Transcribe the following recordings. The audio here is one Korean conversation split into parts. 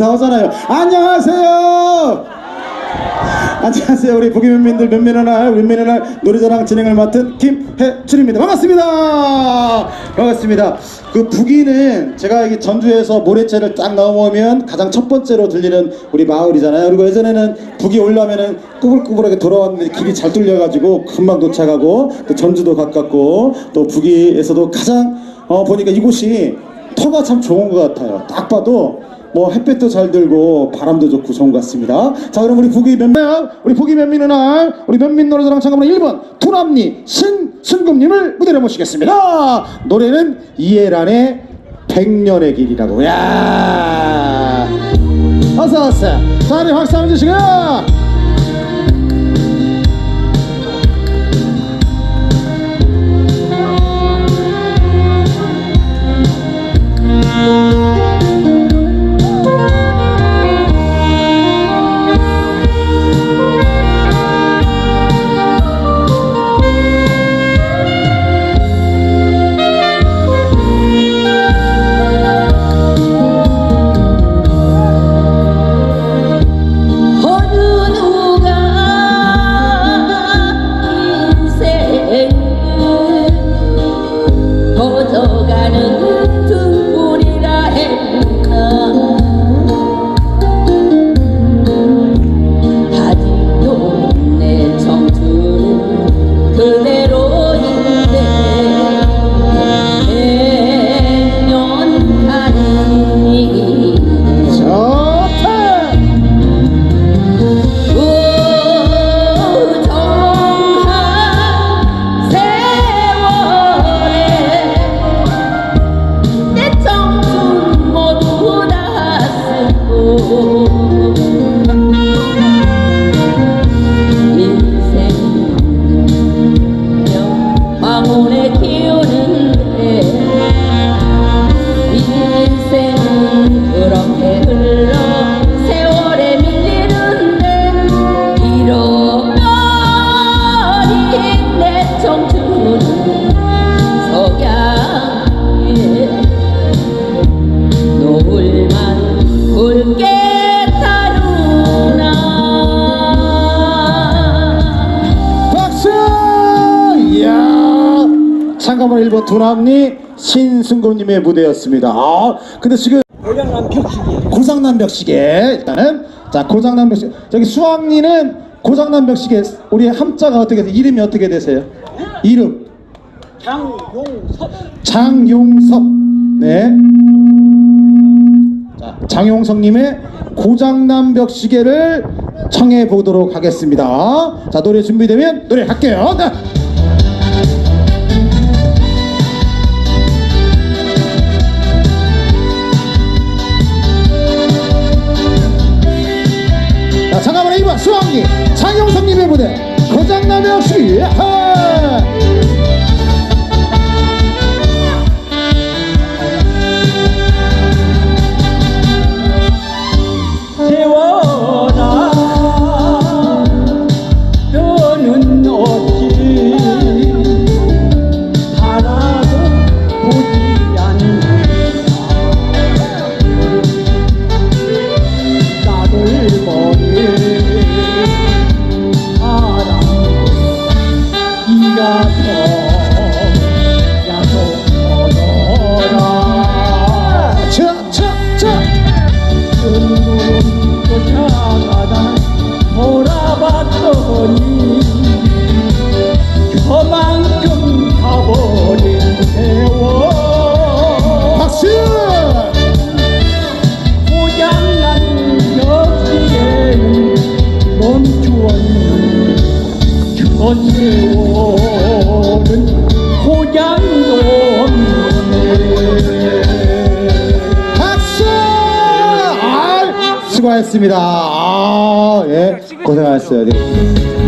인사하잖아요. 안녕하세요. 안녕하세요. 우리 북이면민들 면면의 날, 면면의 날 노래자랑 진행을 맡은 김혜준입니다. 반갑습니다. 반갑습니다. 그 북이는 제가 여기 전주에서 모래채를 딱 넘어오면 가장 첫 번째로 들리는 우리 마을이잖아요. 그리고 예전에는 북이 올라오면은 꾸불꾸불하게 돌아왔는데 길이 잘 뚫려가지고 금방 도착하고 또 전주도 가깝고 또 북이에서도 가장 어, 보니까 이곳이 터가 참 좋은 것 같아요. 딱 봐도 뭐 햇볕도 잘 들고 바람도 좋고 좋은 것 같습니다. 자 그럼 우리 북이 면면 우리 북이 면민의 날 우리 면민 노래자랑 참가번호 1번 투남리 신 순금님을 무대로 모시겠습니다. 노래는 이해란의 백년의 길이라고. 야 어서 어서 자리 박수 한번 주시고. 어느 Senhor. 잠깐만 1번 두남리 신승곤님의 무대였습니다. 아, 근데 지금 고장난 벽시계 고장난 벽시계 일단은 자 고장난 벽시계 저기 수학리는 고장난 벽시계 우리 함자가 어떻게 돼? 이름이 어떻게 되세요? 이름 장용섭 장용섭 네. 자 장용섭님의 고장난 벽 시계를 청해 보도록 하겠습니다. 자 노래 준비되면 노래 할게요. 무대 고장나면 없이 수고하셨습니다. 아, 예, 고생하셨어요. 네,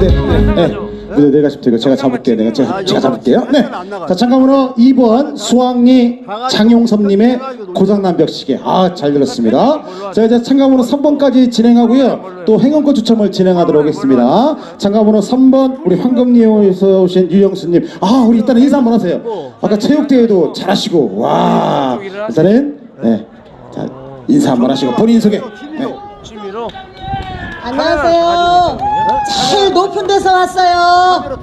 네, 네. 네. 네, 내가 좀 제가 잡을게요. 내가 제가, 제가 잡을게요. 네. 자, 잠깐만요. 2번 수학리 장용섭님의 고장난 벽 시계. 아, 잘 들었습니다. 자, 이제 참가번호 3번까지 진행하고요. 또 행운권 추첨을 진행하도록 하겠습니다. 참가번호 3번 우리 황금리에서 오신 유영수님. 아, 우리 일단은 인사 한번 하세요. 아까 체육대회도 잘하시고, 와. 일단은, 네. 자, 인사 한번 하시고 본인 소개. 네. 안녕하세요. 제일 높은 데서 왔어요.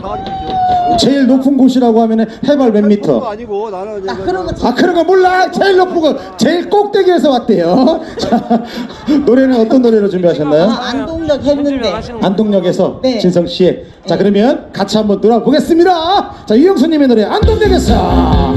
제일 높은 곳이라고 하면은 해발 몇 미터? 아니고 나는 이제 아, 그런 거 아 그런 거 몰라 제일 높은 거 제일 꼭대기에서 왔대요 자 노래는 어떤 노래로 준비하셨나요? 아, 안동역 했는데. 안동역에서 네. 진성 씨의 자 그러면 같이 한번 놀아보겠습니다 자 이영수님의 노래 안동역에서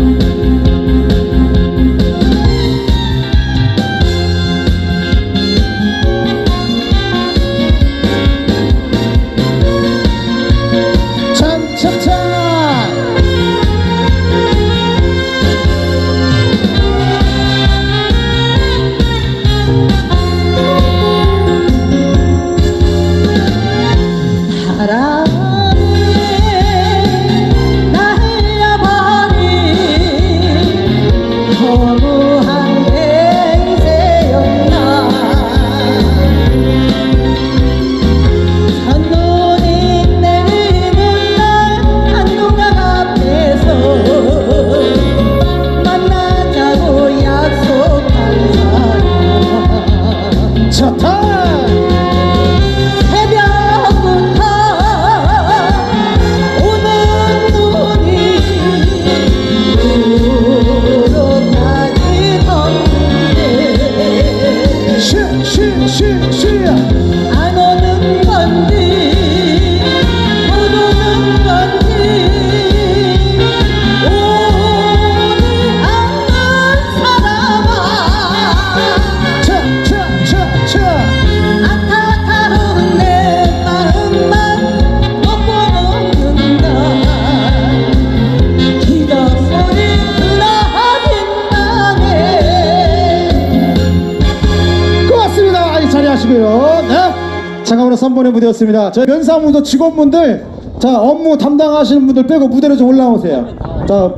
이 자리하시고요. 네. 장갑으로 3번의 무대였습니다. 저희 면사무소 직원분들, 자 업무 담당하시는 분들 빼고 무대로 좀 올라오세요. 자,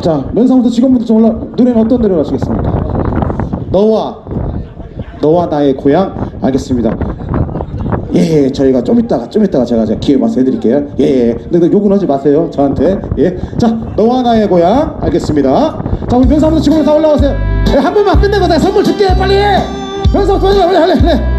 자 면사무소 직원분들 좀 올라. 노래는 어떤 노래로 하시겠습니까? 너와 너와 나의 고향 알겠습니다. 예, 예, 저희가 좀 이따가 좀 이따가 제가 제가 기회 봐서 해드릴게요. 예, 예. 근데 욕은 하지 마세요 저한테. 예, 자 너와 나의 고향 알겠습니다. 자 우리 면사무소 직원들 다 올라오세요. 예, 한 번만 끝내고 내가 선물 줄게 빨리. 면사무소 빨리 빨리 빨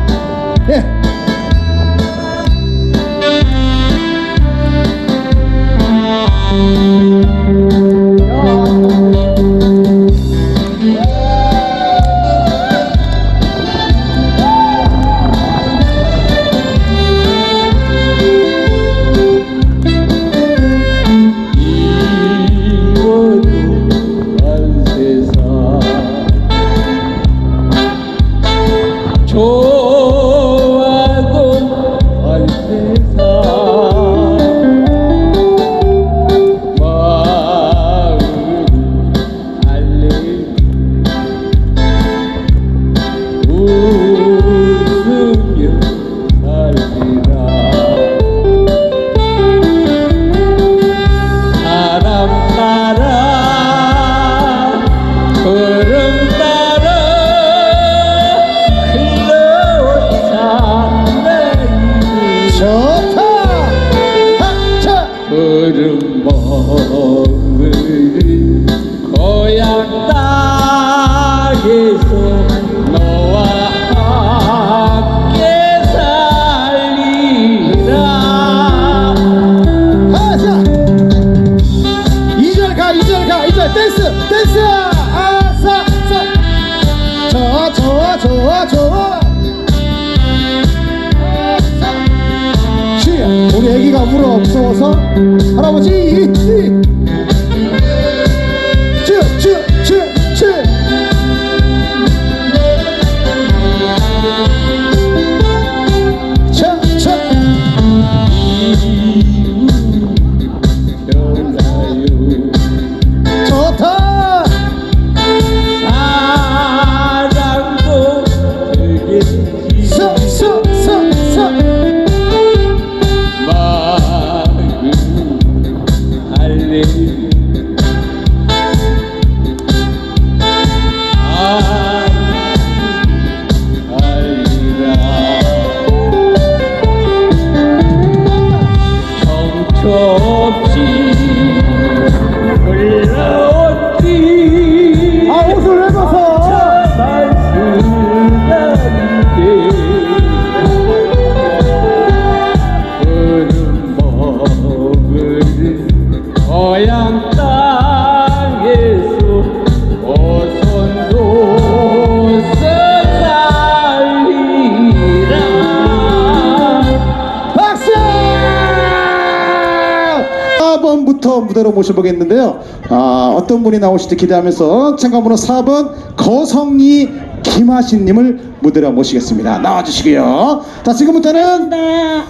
더 무대로 모셔보겠는데요. 아, 어떤 분이 나오실지 기대하면서 참가번호 4번 거성이 김하신님을 무대로 모시겠습니다. 나와주시고요. 자, 지금부터는 네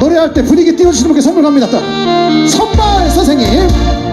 노래할 때 분위기 띄워주시는 분께 선물 갑니다. 또 선발 선생님.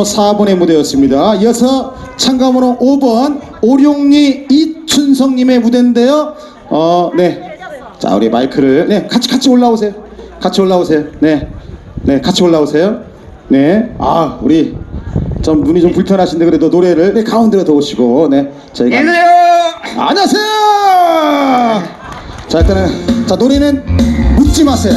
참가번호 4번의 무대였습니다. 이어서 참가번호 5번 오룡리 이춘성님의 무대인데요. 어, 네. 자, 우리 마이크를 네 같이 같이 올라오세요. 같이 올라오세요. 네, 네 같이 올라오세요. 네, 아 우리 좀 눈이 좀 불편하신데 그래도 노래를 네 가운데로 더 오시고 네 저희가 안녕하세요. 자 일단은 자 노래는 묻지 마세요.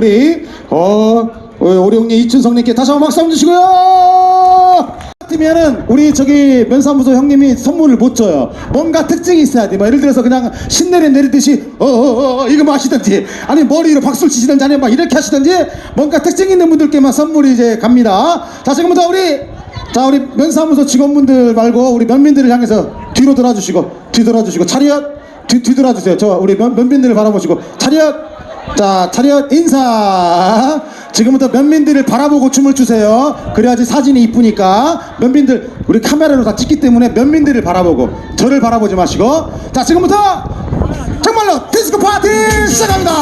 우리 어 우리 오룡리 이춘성님께 다시 한번 박수 한번 주시고요. 같으면은 우리 저기 면사무소 형님이 선물을 못 줘요. 뭔가 특징이 있어야 돼. 뭐 예를 들어서 그냥 신내림 내리듯이 어어어 이거 뭐 하시든지 아니 머리로 박수를 치시든지 아니면 막 이렇게 하시든지 뭔가 특징 있는 분들께만 선물이 이제 갑니다. 자 지금부터 우리 자 우리 면사무소 직원분들 말고 우리 면민들을 향해서 뒤로 돌아주시고 뒤돌아주시고 차렷 뒤, 뒤돌아주세요. 저 우리 면, 면민들을 바라보시고 차렷 자 차렷 인사 지금부터 면민들을 바라보고 춤을 추세요. 그래야지 사진이 이쁘니까 면민들 우리 카메라로 다 찍기 때문에 면민들을 바라보고 저를 바라보지 마시고 자 지금부터 정말로 디스코 파티 시작합니다.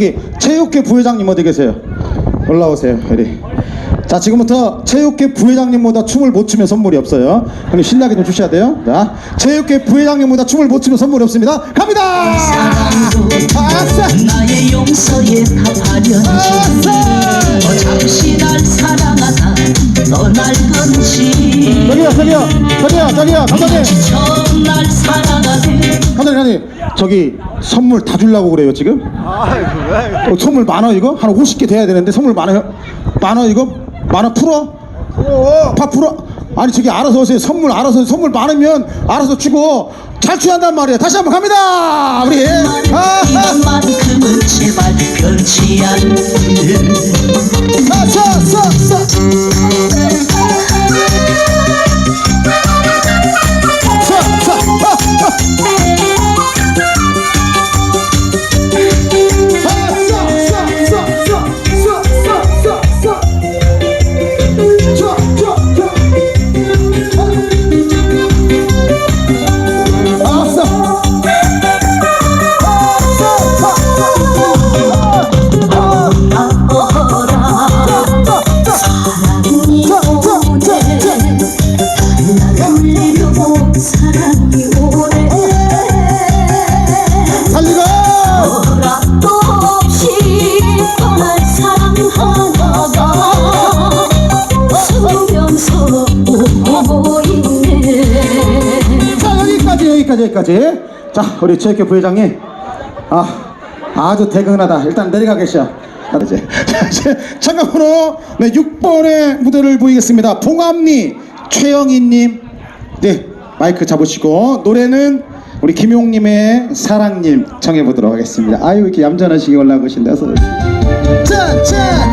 저기 체육회 부회장님 어디 계세요 올라오세요 이리 자 지금부터 체육회 부회장님보다 춤을 못 추면 선물이 없어요. 형님 신나게 좀 추셔야 돼요. 자 체육회 부회장님보다 춤을 못 추면 선물이 없습니다. 갑니다. 아싸. 나의 용서에 답하려는지 어, 잠시 날 사랑하다 건지 저기요 저기요 저기요 저기요 감독님 감독님 감독님 저기 선물 다 주려고 그래요 지금? 어, 선물 많아 이거? 한 50개 돼야 되는데 선물 많아요? 많아 이거? 많아 풀어? 파 풀어? 아니 저기 알아서 오세요. 선물 알아서 선물 많으면 알아서 주고 잘 취한단 말이에요. 다시 한번 갑니다. 우리. 아하 이번만큼은 제발 변치 않는 사사사사 우리 체육회 부회장님 아 아주 대근하다. 일단 내려가 계셔 자, 이제 자 참가번호 네 6번의 무대를 보이겠습니다. 봉암리 최영희님. 네 마이크 잡으시고. 노래는 우리 김용님의 사랑님 청해보도록 하겠습니다. 아유 이렇게 얌전하시게 올라오신다 서. 자 자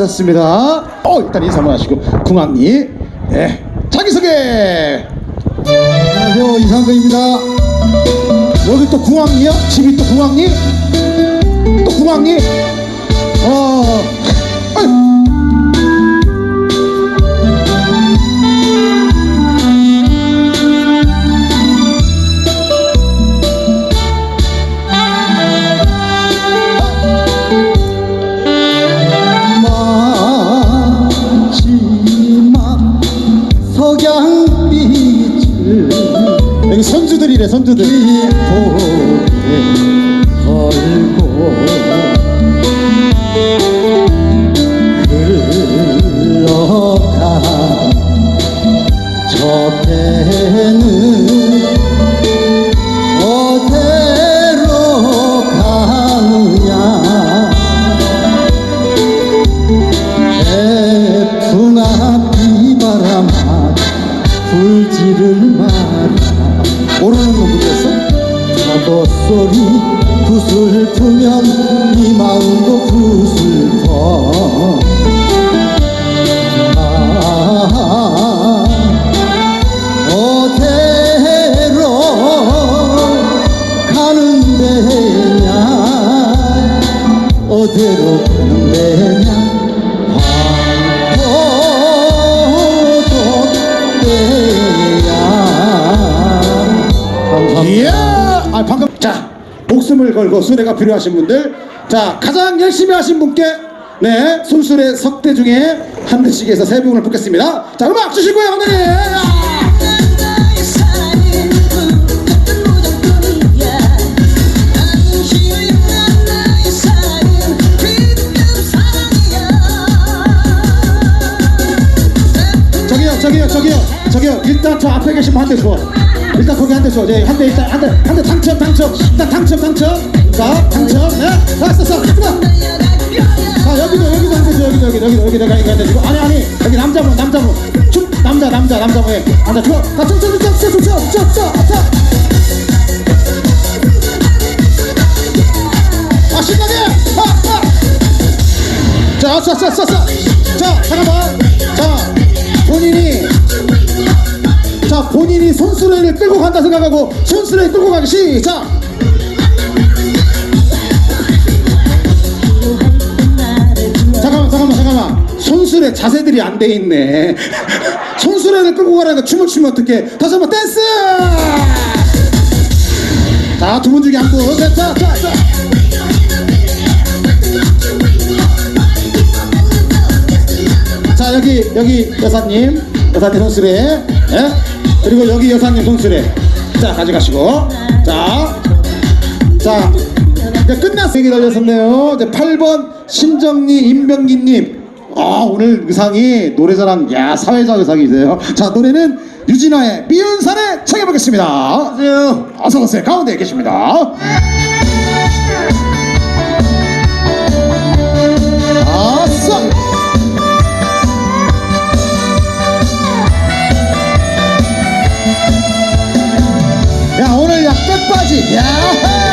고 많으셨습니다. 어 일단 인사 한번 하시고 궁합리 네 자기소개. 안녕하세요 이상근입니다. 여기 또 궁합리야? 집이 또 궁합리? 또 궁합리? 어. 걸고 수레가 필요하신 분들 자 가장 열심히 하신 분께 네 손수레 석대 중에 한 대씩 해서 세 분을 뽑겠습니다 자 음악 주시고요 오늘 저기요 저기요 저기요 저기요 일단 저 앞에 계신 분한대 줘. 일단 거기 한 대 줘. 네, 한대 일단 한대 한 대 당첨 당첨. 일단 당첨 당첨. 자 당첨. 네. 됐어. 가자. 자 여기도 여기도 한대 줘. 여기도 여기도 여기도 여기도 여기도 한대 주고 아니 아니 여기 남자분 남자분 축 남자 남자 남자분 예. 남자 줘. 자 쭉쭉쭉쭉쭉쭉쭉쭉. 아 신나게. 아 아. 자, 자, 자, 자, 자, 자, 잠깐만. 자, 본인이, 자, 본인이 손수레를 끌고 간다 생각하고 손수레 끌고 가기 시작. 잠깐만, 잠깐만. 손수레 자세들이 안 돼 있네. 손수레를 끌고 가라니까 춤을 추면 어떡해. 다시 한번 댄스! 자, 두 분 중에 한 분. 자, 자, 자, 자. 자 여기 여기 여사님 여사님 손수레 예? 그리고 여기 여사님 손수레 자 가져가시고 자자 이제 끝났어 얘기 달렸었네요 이제 8번 신정리 임병기님. 아 오늘 의상이 노래자랑 야 사회자 의상이세요. 자 노래는 유진아의 미운산에 청해보겠습니다. 안녕하세요. 어서오세요. 가운데 계십니다. 아싸! 야 오늘 약 끝빠지. 야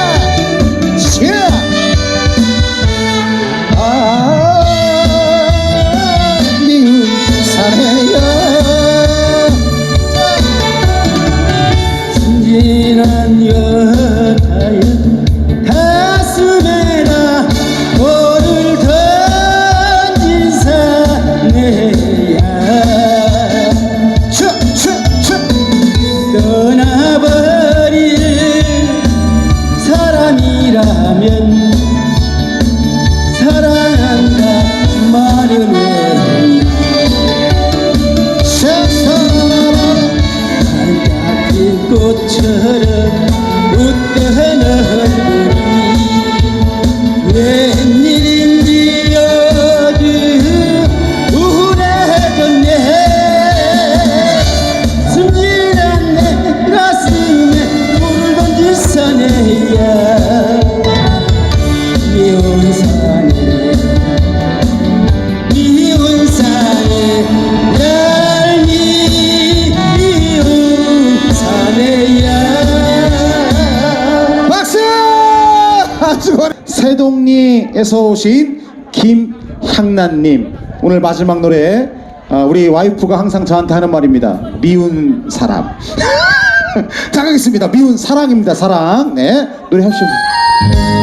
에서 오신 김향란님. 오늘 마지막 노래 어, 우리 와이프가 항상 저한테 하는 말입니다. 미운 사람. 자 가겠습니다. 미운 사랑입니다. 사랑. 네. 노래 하시죠